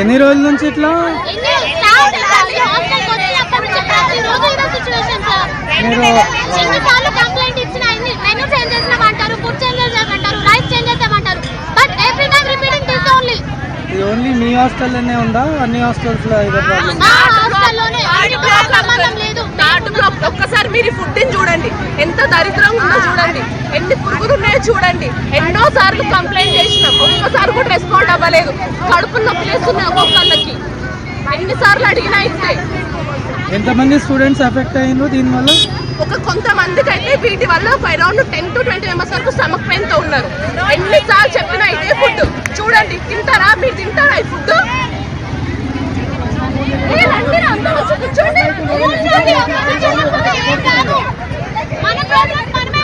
ఎన్ని రోజుల నుంచి ఇట్లా? మీరు ఎన్నిసార్లు కంప్లైంట్ ఇచ్చినా ఎన్ని మెనూ చేంజ్ చేసినామంటారు ఫుడ్ చేంజ్ చేసామంటారు rice change చేసామంటారు but every time repeating this only ఇది ఓన్లీ మీ హాస్టల్లోనే ఉందా? అన్ని హాస్టల్స్లో ఇదే ప్రాబ్లం హాస్టల్లోనే సంబంధం లేదు. మీరు ఫుడ్ని చూడండి. ఎంత దరిద్రంగా ఉందో చూడండి. ఎన్ని పురుగులు ఉన్నాయో చూడండి. ఎన్నో సార్లు కంప్లైంట్ చేసినాం. ఒక్కసారి కూడా రెస్పాండ్ అవ్వలేదు. కడుపు నొప్పి చేస్తున్నాయి ఒక్కొక్కళ్ళకి. ఎన్నిసార్లు అడిగినా ఇస్తే ఎంతమంది స్టూడెంట్స్ ఎఫెక్ట్ అయ్యిండ్రు దీనివల్ల? ఒక కొంతమందికి అయితే వీటి వల్ల ఒక around ten to twenty members వరకు స్టమక్ పెయిన్తో ఉన్నారు. ఎన్నిసార్లు చెప్పినా ఇదే ఫుడ్ చూడండి తింటారా? మీరు తింటారా ఈ ఫుడ్